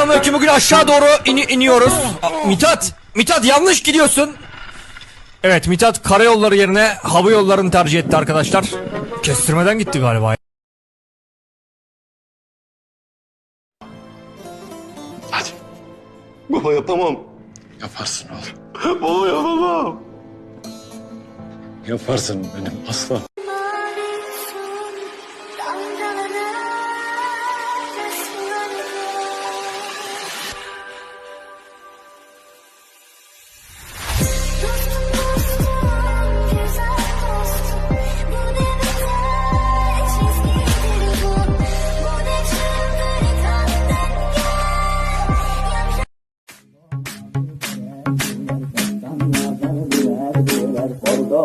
selamünaleyküm. Bugün aşağı doğru ini- iniyoruz. Aa, Mithat, Mithat yanlış gidiyorsun. Evet, Mithat karayolları yerine hava yollarını tercih etti arkadaşlar. Kestirmeden gitti galiba. Hadi. Baba yapamam. Yaparsın oğlum. Baba yapamam. Yaparsın benim aslan.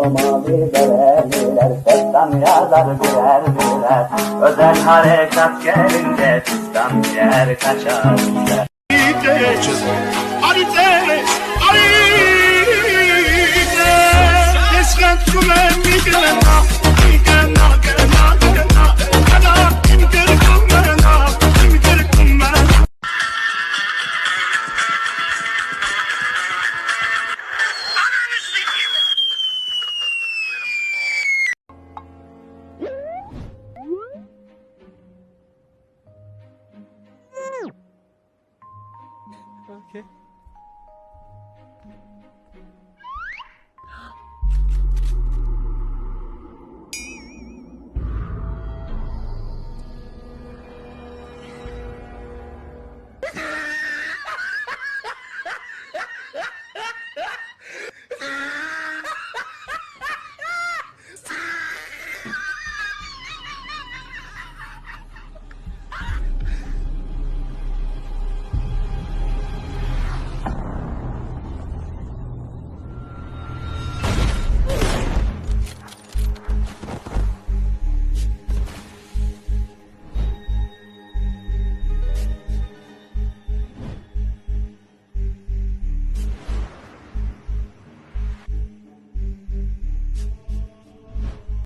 Mavi dereler, destan yazar birer. Özel harekat gelince sistem yer kaçar gider. Okay.